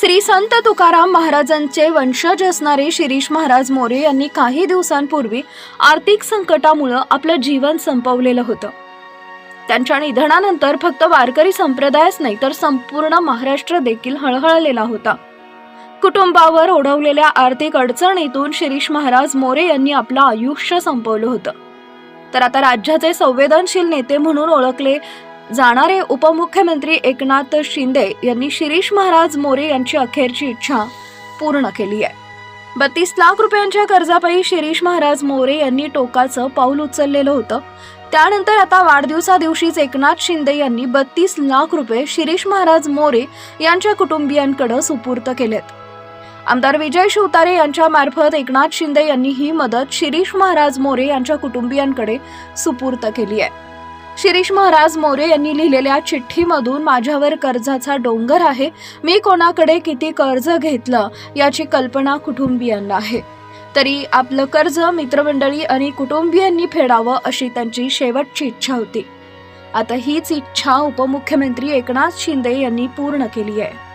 श्री संत तुकाराम महाराजांचे वंशज असणारे शिरीष महाराज मोरे यांनी काही दिवसांपूर्वी आर्थिक संकटामुळं आपलं जीवन संपवलेलं होतं. त्यांच्या निधनानंतर फक्त वारकरी संप्रदायच नाही तर संपूर्ण महाराष्ट्र देखील हळहळलेला होता. कुटुंबावर ओढवलेल्या आर्थिक अडचणीतून शिरीष महाराज मोरे यांनी आपलं आयुष्य संपवलं होतं. तर आता राज्याचे संवेदनशील नेते म्हणून ओळखले जाणारे उपमुख्यमंत्री एकनाथ शिंदे यांनी शिरीष महाराज मोरे यांची अखेरची इच्छा पूर्ण केली आहे. बत्तीस लाख रुपयांच्या कर्जापायी शिरीष महाराज मोरे यांनी टोकाचं पाऊल उचललेलं होतं. त्यानंतर आता वाढदिवसा दिवशीच एकनाथ शिंदे यांनी बत्तीस लाख रुपये शिरीष महाराज मोरे यांच्या कुटुंबियांकडे सुपूर्त केलेत. आमदार विजय शिवतारे यांच्या मार्फत एकनाथ शिंदे यांनी ही मदत शिरीष महाराज मोरे यांच्या कुटुंबियांकडे सुपूर्त केली आहे. शिरीष महाराज मोरे यांनी लिहिलेल्या चिठ्ठीमधून माझ्यावर कर्जाचा डोंगर आहे. मी कोणाकडे किती कर्ज घेतलं याची कल्पना कुटुंबियांना आहे. तरी आपलं कर्ज मित्रमंडळी आणि कुटुंबियांनी फेडावं अशी त्यांची शेवटची इच्छा होती. आता हीच इच्छा उपमुख्यमंत्री एकनाथ शिंदे यांनी पूर्ण केली आहे.